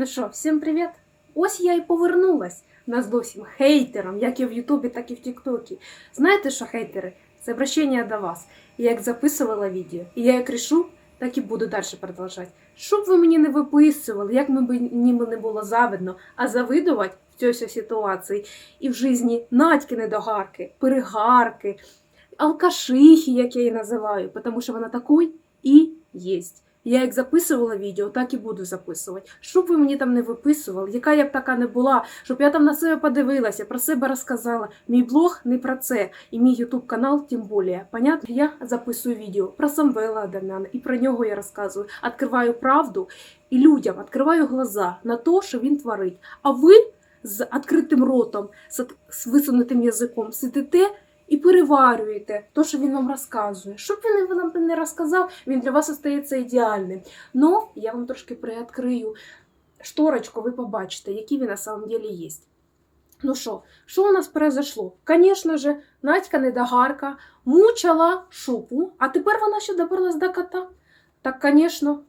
Ну що, всім привіт! Ось я і повернулась на зовсім хейтерам, як і в Ютубі, так і в Тіктокі. Знаєте що, хейтери? Це обращення до вас. Я як записувала відео, і я як рішу, так і буду далі продовжувати. Щоб ви мені не виписували, як мені не було завидно, а завидувати в цій ситуації і в житті надьки недогарки, перегарки, алкашихи, як я її називаю, тому що вона такою і єсть. Я як записувала відео, так і буду записувати. Щоб ви мені там не виписували, яка я б така не була, щоб я там на себе подивилася, про себе розказала. Мій блог не про це, і мій ютуб канал тим більше. Понятно? Я записую відео про Самвела Адамяна, і про нього я розказую. Відкриваю правду і людям відкриваю глаза на те, що він творить. А ви з відкритим ротом, з висунутим язиком сидите і переварюєте те, що він вам розказує. Щоб він вам не розказав, він для вас остається ідеальним. Ну, я вам трошки приоткрию шторочку, ви побачите, які він на самом деле є. Ну що, що у нас произошло? Звісно же, Надька недогарка мучила шупу, а тепер вона ще добралась до кота. Так, звісно,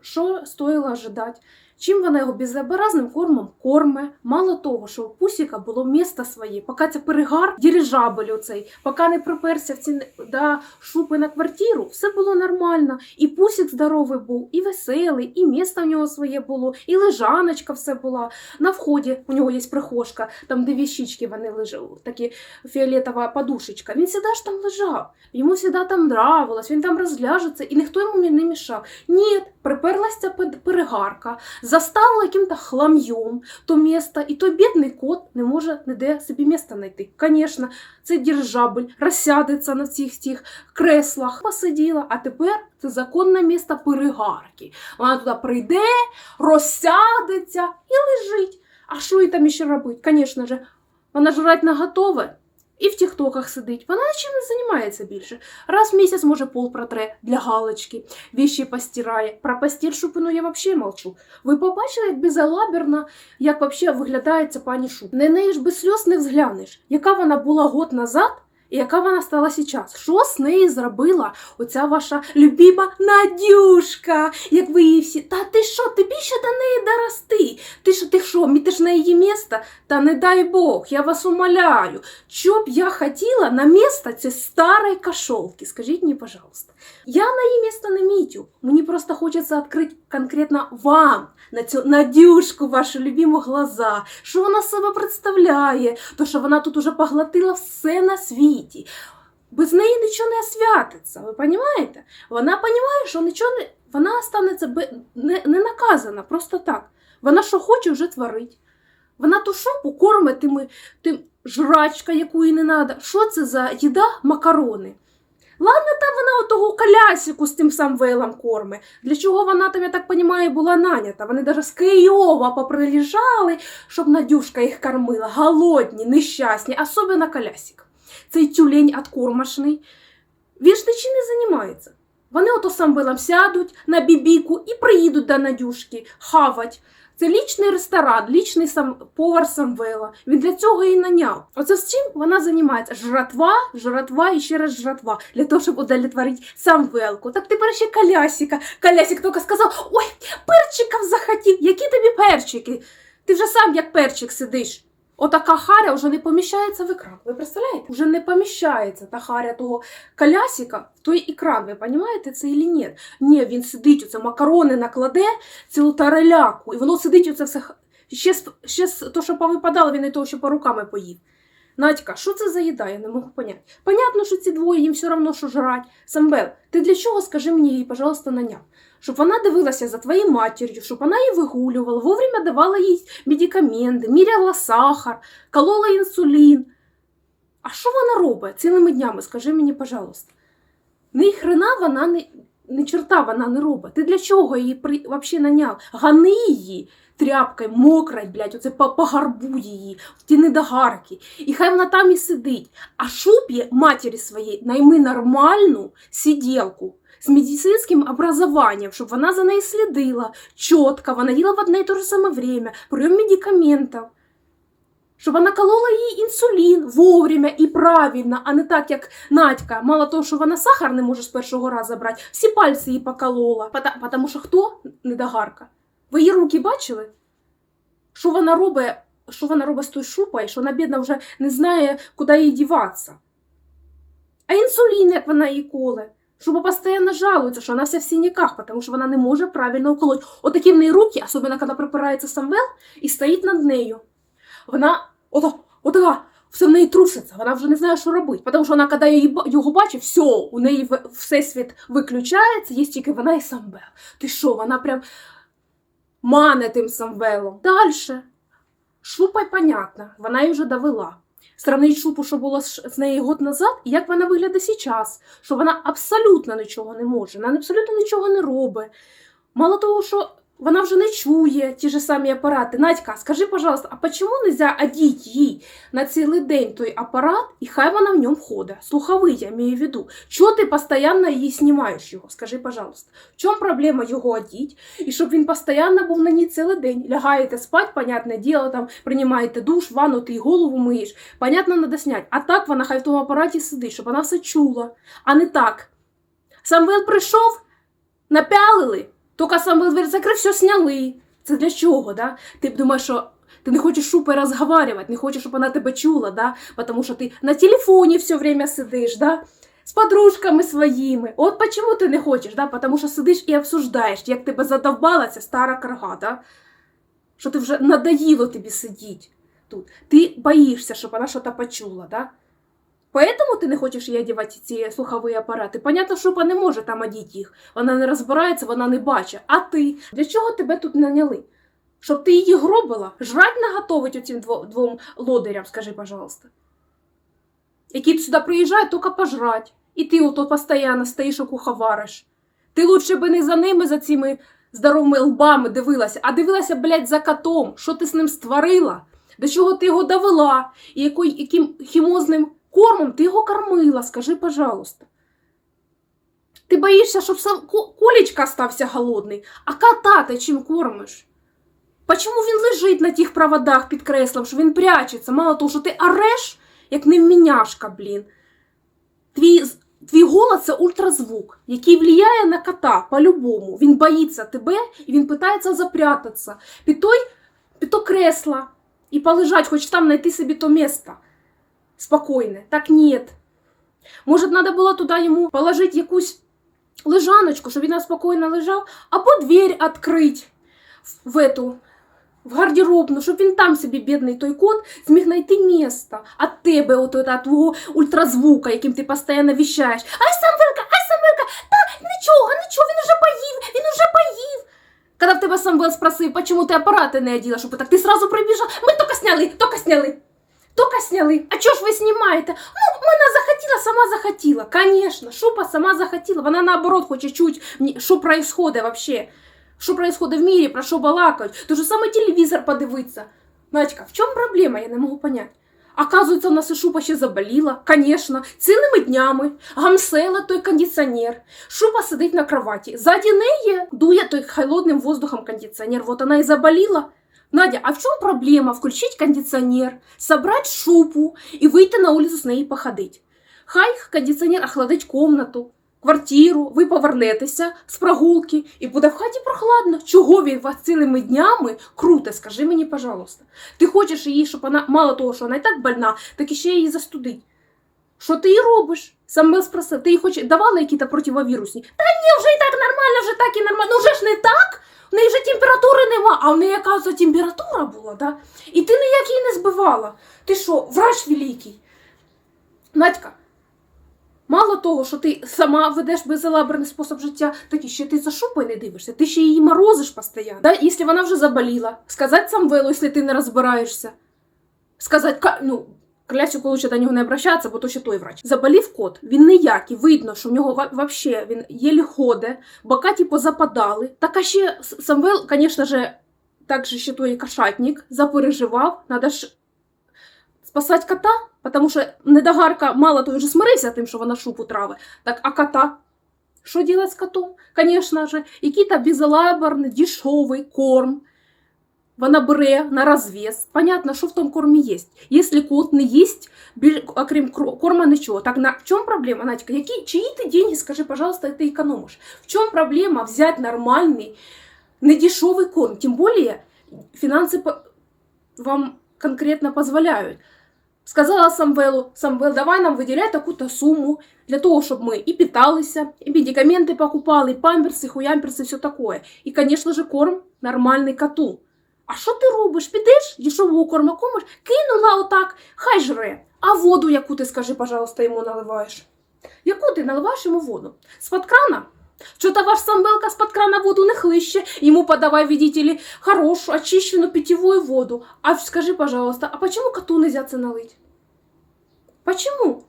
що стоїло ожидати? Чим вона його безобразним кормом корме. Мало того, що у Пусіка було місто своє, поки це перегар, дирижабль оцей, поки не приперся в ці до шупи на квартиру, все було нормально. І Пусік здоровий був, і веселий, і місто в нього своє було, і лежаночка все була. На вході у нього є прихожка, там де віщички вони лежали, такі фіолетова подушечка. Він завжди ж там лежав. Йому завжди там нравилось, він там розляжеться, і ніхто йому не мішав. Ні, приперлася перегарка заставила яким-то хлам'єм то місто, і той бідний кот не може ніде собі місця знайти. Звісно, цей дирижабль розсядеться на цих цих креслах, посиділа, а тепер це законне місто перегарки. Вона туди прийде, розсядеться і лежить. А що їй там ще робить? Звісно ж, вона жрать на готове. І в тіктоках сидить. Вона чим не займається більше. Раз в місяць може пол протре для галочки, віші постирає. Про постільшу пину я взагалі молчу. Ви побачили, як безалаберна, як взагалі виглядає ця пані Шуп. Не неї ж без сльоз не взглянеш, яка вона була год назад і яка вона стала зараз. Що з неї зробила оця ваша любима Надюшка, як ви її всі. Та ти що, тобі ще до неї дорости? Ти що, ти що, мітиш на її місто? Та не дай Бог, я вас умоляю. Що б я хотіла на місто цієї старої кошолки? Скажіть мені, пожалуйста. Я на її місто не мітю. Мені просто хочеться відкрити конкретно вам на цю Надюшку, вашу любиму глаза, що вона себе представляє, то що вона тут уже поглотила все на світі. Без неї нічого не освятиться, ви розумієте? Вона розуміє, що нічого не. Вона станеться не, не наказана просто так. Вона що хоче, вже творить. Вона ту шопу кормить тими, тим жрачка, яку їй не треба. Що це за їда? Макарони. Ладно, там вона отого колясику з тим Самвелом корме. Для чого вона там, я так розумію, була нанята? Вони навіть з Києва поприїжджали, щоб Надюшка їх кормила. Голодні, нещасні, особливо колясик. Цей тюлень откормашний. Він ж нічим не займається. Вони ото Самвелом сядуть на бібіку і приїдуть до Надюшки хавать. Це лічний ресторан, лічний сам повар Самвела. Він для цього і наняв. Оце з чим вона займається? Жратва, жратва і ще раз жратва. Для того, щоб удовлетворити Самвелку. Так тепер ще колясика. Колясик тільки сказав: ой, перчиків захотів. Які тобі перчики? Ти вже сам як перчик сидиш. Отака харя вже не поміщається в екран. Ви представляєте? Вже не поміщається та харя того колясика в той екран. Ви розумієте це чи ні? Ні, він сидить, оце макарони накладе, цілу тареляку, і воно сидить оце все. Ще, ще то, що повипадало, він і того, що по руками поїв. Надька, що це за їда? Я не можу поняти. Понятно, що ці двоє їм все одно, що жрать. Самбел, ти для чого, скажи мені її, пожалуйста, наняв? Щоб вона дивилася за твоєю матір'ю, щоб вона її вигулювала, вовремя давала їй медикаменти, міряла сахар, колола інсулін. А що вона робить цілими днями? Скажи мені, пожалуйста. Ні хрена вона не, ні черта вона не робить. Ти для чого її при, взагалі наняв? Гани її тряпкою, мокрой, блядь, оце по, її, ті недогарки. І хай вона там і сидить. А шупі матері своєї найми нормальну сиділку з медицинським образованием, щоб вона за нею слідила, чітко, вона їла в одне і те ж саме время, прийом медикаментів. Щоб вона колола їй інсулін вовремя і правильно, а не так, як Надька. Мало того, що вона сахар не може з першого разу брати, всі пальці їй поколола. Потому що хто недогарка? Ви її руки бачили? Що вона робить, що вона робить з тою шупою, що вона, бідна, вже не знає, куди їй діватися. А інсулін, як вона її коле. Шуба постійно жалується, що вона вся в синяках, тому що вона не може правильно уколоть. Отакі в неї руки, особливо коли припирається Самвел і стоїть над нею. Вона ото, отака, все в неї труситься, вона вже не знає, що робити. Тому що вона, коли її, його бачить, все, у неї всесвіт виключається, є тільки вона і Самвел. Ти що, вона прям мане тим Самвелом. Дальше. Шупа й понятно, вона її вже довела. Сравнить шупу, що було з нею год назад, і як вона виглядає зараз, що вона абсолютно нічого не може, вона абсолютно нічого не робить. Мало того, що вона вже не чує ті ж самі апарати. Надька, скажи, пожалуйста, а почему нельзя одіть їй на цілий день той апарат, і хай вона в ньому ходить? Слуховий, я маю в виду. Чого ти постійно її знімаєш його? Скажи, пожалуйста. В чому проблема його одіть? І щоб він постійно був на ній цілий день. Лягаєте спать, понятне діло, там приймаєте душ, ванну, ти голову миєш. Понятно, треба зняти. А так вона хай в тому апараті сидить, щоб вона все чула. А не так. Самвел прийшов, напялили, тільки Самвел двері закрив, все сняли. Це для чого, да? Ти думаєш, що ти не хочеш шупи розговаривати, не хочеш, щоб вона тебе чула, да? Потому що ти на телефоні все время сидиш, да? З подружками своїми. От почему ти не хочеш, да? Потому що сидиш і обсуждаєш, як тебе задовбала ця стара карга, да? Що ти вже надоїло тобі сидіти тут. Ти боїшся, щоб вона щось почула, да? Поэтому ти не хочеш їй одягати ці слухові апарати. Понятно, що вона не може там одіти їх. Вона не розбирається, вона не бачить. А ти? Для чого тебе тут наняли? Щоб ти її гробила? Жрать наготовить оцим двом лодирям, скажи, пожалуйста. Які сюди приїжджають, тільки пожрать. І ти ото постійно стоїш і куховариш. Ти лучше би не за ними, за цими здоровими лбами дивилася, а дивилася, блядь, за котом. Що ти з ним створила? До чого ти його довела? І яким хімозним кормом ти його кормила, скажи, пожалуйста. Ти боїшся, щоб сам Ко- Колечка стався голодний, а кота ти чим кормиш? Почому він лежить на тих проводах під креслом, що він прячеться? Мало того, що ти ореш, як невміняшка, блін. Твій, твій голос це ультразвук, який впливає на кота по-любому. Він боїться тебе і він питається запрятатися під той, під то кресло і полежать, хоч там знайти собі то місце спокойне. Так нет. Може, треба було туди йому положити якусь лежаночку, щоб він спокійно лежав, або двері відкрити в, эту, в гардеробну, щоб він там собі, бідний той кот, зміг знайти місце. А тебе, от, от, от твого ультразвука, яким ти постійно віщаєш. Ай, Самвелка, ай, Самвелка, та нічого, нічого, він уже поїв, він уже поїв. Когда в тебе Самвел спросив, почему ти апарати не оділа, щоб так ти сразу прибіжав, ми тільки сняли, тільки сняли. Только сняли. А чого ж ви знімаєте? Ну, вона захотіла, сама захотіла. Конечно, шупа сама захотіла. Вона наоборот хоче чуть, ні- що происходит вообще. Що происходит в мире, про що балакають. То же саме телевізор подивитися. Надька, в чому проблема, я не можу понять. Оказується, у нас і шупа ще заболіла, конечно, цілими днями гамсела той кондиціонер. Шупа сидить на кроваті. Ззаді неї дує той холодним воздухом кондиціонер. Вот вона і заболіла. Надя, а в чем проблема включить кондиционер, собрать шупу и выйти на улицу с нею походить? Хай кондиціонер охладить комнату, квартиру, ви повернетеся з прогулки і буде в хаті прохладно. Чого він вас цілими днями круте, скажи мені, пожалуйста. Ти хочеш її, щоб вона, мало того, що вона і так больна, так і ще її застудить. Що ти їй робиш? Саме спросив, ти їй хоч давала якісь противовірусні? Та ні, вже і так нормально, вже так і нормально. Ну вже ж не так. В неї вже температури нема, а в неї, оказується, температура була, да? І ти ніяк її не збивала. Ти що, врач великий? Надька, мало того, що ти сама ведеш безалаберний спосіб життя, так і ще ти за шупою не дивишся, ти ще її морозиш постійно. Да? Якщо вона вже заболіла, сказати Самвелу, якщо ти не розбираєшся. Сказати, ну, Клясику лучше до нього не обращатися, бо то ще той врач. Заболів кот, він ніякий, видно, що в нього вообще він єлі ходить, бока типу западали. Так а ще Самвел, звісно же, так же ще той кошатник, запереживав, надо ж спасати кота, тому що недогарка мало того вже смирився тим, що вона шупу трави. Так, а кота? Що делать з котом? Звісно же, який-то безалаберний, дешевий корм. Вона бере на розвес. Понятно, що в тому кормі є. Якщо кот не їсть, біль- окрім кро- корма нічого. Так на в чому проблема, Надька? Які, чиї ти деньги, скажи, пожалуйста, ти економиш? В чому проблема взяти нормальний, недешевий корм? Тим більше фінанси по- вам конкретно позволяють. Сказала Самвелу, Самвел, давай нам виділяй таку-то суму для того, щоб ми і питалися, і медикаменти покупали, і памперси, хуямперси, все такое. І, звісно ж, корм нормальний коту. А що ти робиш? Підеш дешевого корма комиш, кинула отак, хай жре. А воду, яку ти, скажи, пожалуйста, йому наливаєш? Яку ти наливаєш йому воду? З-під крана? Что-то ваш самбелка з-під крана воду не хлище, ему подавай, видите ли, хорошую, очищенную питьевую воду. А скажи, пожалуйста, а почему коту нельзя це налить? Почему?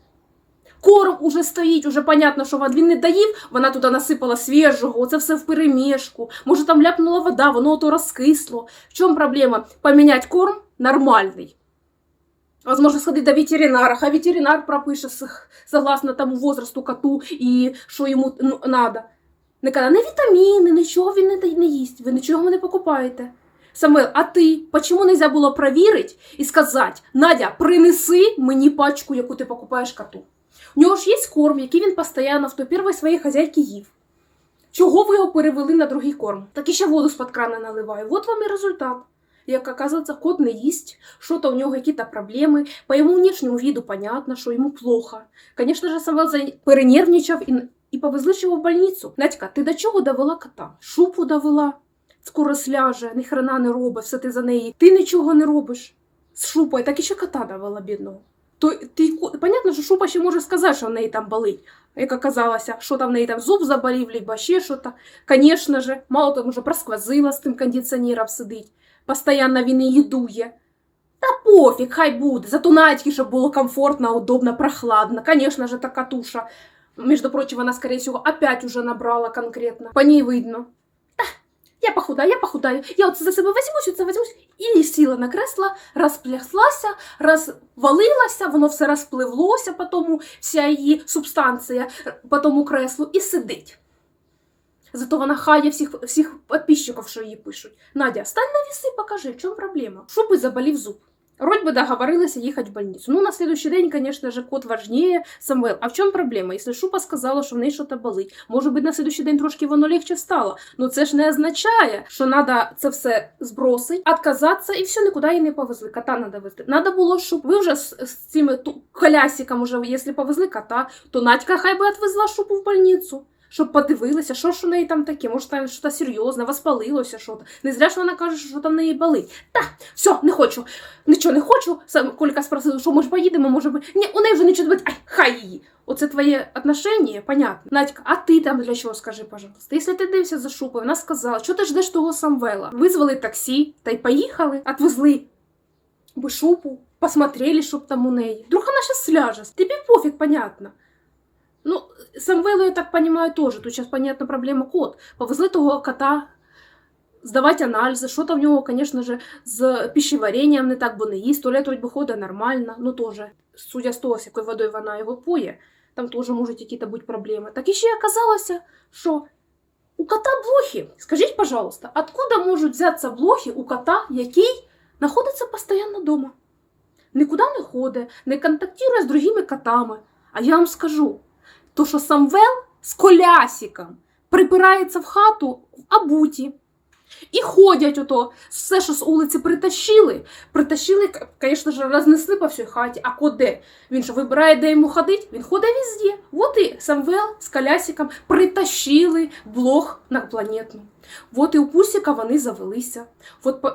Корм уже стоїть, уже понятно, що він не доїв, вона туди насипала свіжого, оце все в перемішку. Може там ляпнула вода, воно ото розкисло. В чому проблема? Поміняти корм нормальний. Возможно, сходить до ветеринара, хай ветеринар пропише согласно тому возрасту коту і що йому надо. Не каже, не вітаміни, нічого він не, не їсть, ви нічого не покупаєте. Самвел, а ти, почему нельзя було провірити і сказати, Надя, принеси мені пачку, яку ти покупаєш коту. У нього ж є корм, який він постійно в той першій своїй хазяйки їв. Чого ви його перевели на другий корм? Так і ще воду з-під крана наливаю. Вот вам і результат. Як оказывается, кот не їсть, что-то у него какие-то проблемы, по йому внешнему виду понятно, що йому плохо. Конечно же, Самвел перенервничав і, і повезли його в больницю. Надька, ти до чого довела кота? Шупу довела, скоро сляже, ні хрена не робить, все ти за неї. Ти нічого не робиш з шупою, так і ще кота довела бідного. То ти ко- понятно, що шупа ще може сказати, що в неї там болить. Як оказалося, що там в неї там зуб заболів, либо ще що то. Конечно же, мало того, вже просквозила з тим кондиціонером сидить. Постоянно він її дує. Та пофіг, хай буде. Зато Надьке, щоб було комфортно, удобно, прохладно. Конечно же, та катуша. Между прочим, она, скорее всего, опять уже набрала конкретно. По ней видно. Я похудаю, я похудаю. Я от за себе візьмусь, оце візьмусь. І сіла на кресло, розпляслася, розвалилася, воно все розпливлося, по тому вся її субстанція по тому креслу, і сидить. Зато вона хає всіх, всіх підписчиків, що її пишуть. Надя, стань на віси, покажи, в чому проблема? Щоб заболів зуб. Вроде бы договорилась ехать в больницу. Ну, на следующий день, конечно же, кот важнее. Самвел, а в чому проблема? Якщо Шупа сказала, що в неї щось болить, може бути, на следующий день трошки воно легче стало. Ну це ж не означає, що треба це все збросити, отказатися і все, нікуди її не повезли. Кота треба везти. Надо було, щоб ви вже з, з цими колясиком уже, якщо повезли кота, то Надька хай би відвезла Шупу в больницю. Щоб подивилися, що ж у неї там таке, може там щось серйозне, воспалилося що то. Не зря ж вона каже, що там в неї болить. Та, все, не хочу. Нічого не хочу. Сам Колька спросив, що може поїдемо, може би. Ні, у неї вже нічого не. Ай, хай її. Оце твоє отношення, понятно. Надька, а ти там для чого, скажи, пожалуйста? Якщо ти дивишся за шупою, вона сказала, що ти ждеш того Самвела? Визвали таксі та й поїхали, отвезли би шупу, посмотрели, щоб там у неї. Вдруг вона щас сляже. Тобі пофіг, понятно. Самвелу, я так понимаю, тоже. Тут сейчас, понятно, проблема кот. Повезли того кота здавати аналізи, що там в нього, звісно ж, з пищеваренням не так, бо не їсть, туалет вроде ходить нормально, ну теж, судя з того, з якою водою вона його поє, там теж можуть якісь бути проблеми. Так і ще оказалося, що у кота блохи. Скажіть, пожалуйста, откуда можуть взятися блохи у кота, який знаходиться постійно вдома? Нікуди не ходить, не контактує з другими котами. А я вам скажу, то що Самвел з колясиком припирається в хату в абуті. І ходять ото, все, що з вулиці притащили, притащили, звісно ж, рознесли по всій хаті. А де? Він що вибирає, де йому ходить? Він ходить везде. От і Самвел з колясиком притащили блог на планетну. От і у Пусіка вони завелися. От.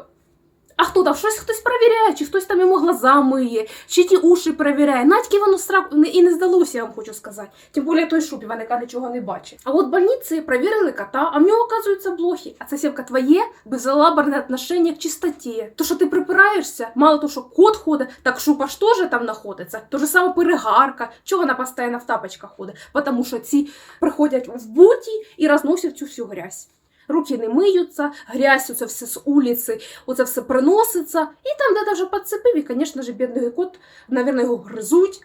А хто там? Щось хтось перевіряє, чи хтось там йому глаза миє, чи ті уші перевіряє. Надьки воно страх не- і не здалося, я вам хочу сказати. Тим більше той шубі, вона нічого не бачить. А от больниці перевірили кота, а в нього, оказується, блохи. А це сівка твоє безалаберне отношення к чистоті. То, що ти припираєшся, мало того, що кот ходить, так шупа ж теж там знаходиться. То же саме перегарка. Чого вона постійно в тапочках ходить? Тому що ці приходять в буті і розносять цю всю грязь. Руки не миються, грязь, оце все з вулиці, оце все приноситься. І там, де даже підцепив, і, звісно ж, бідний кот, мабуть, його гризуть,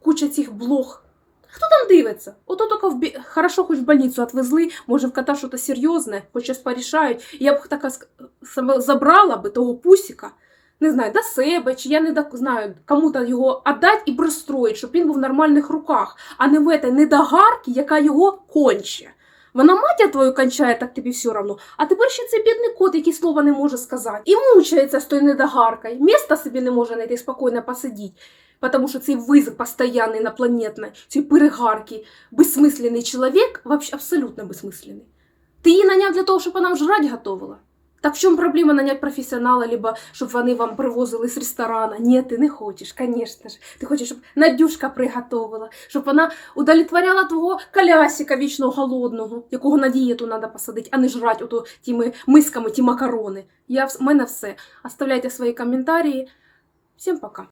куча цих блох. Хто там дивиться? Ото тільки в бі... хорошо, хоч в больницю відвезли, може в кота щось серйозне, хоч щось порішають. Я б така забрала би того пусіка, не знаю, до себе, чи я не знаю, кому-то його віддати і пристроїть, щоб він був в нормальних руках, а не в этой недогарці, яка його конче. Вона матір твою кончає, так тобі все равно. А тепер ще цей бідний кот, який слова не може сказати. І мучається з тою недогаркою. Міста собі не може знайти спокійно посидіти. Потому що цей визик постоянний інопланетний, цей перегарки, безсмислений чоловік, вообще абсолютно безсмислений. Ти її наняв для того, щоб вона жрать готувала? Так в чому проблема наняти професіонала, либо щоб вони вам привозили з ресторана? Ні, ти не хочеш, звісно ж. Ти хочеш, щоб Надюшка приготовила, щоб вона удовлетворяла твого колясика вічно голодного, якого на дієту треба посадити, а не жрати ото тими мисками ті макарони. Я, в мене все. Оставляйте свої коментарі. Всім пока.